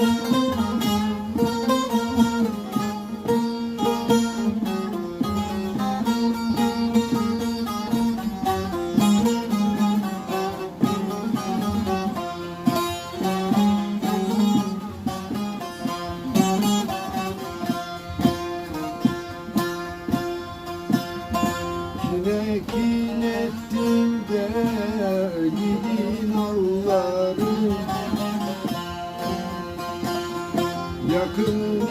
Çilek inettim de Yeah.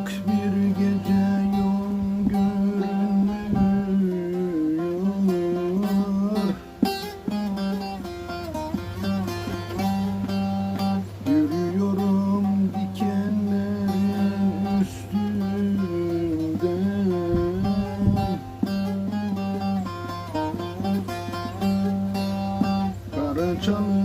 Sıcak bir gece yol Yürüyorum dikenlerin üstünde. Karaçalı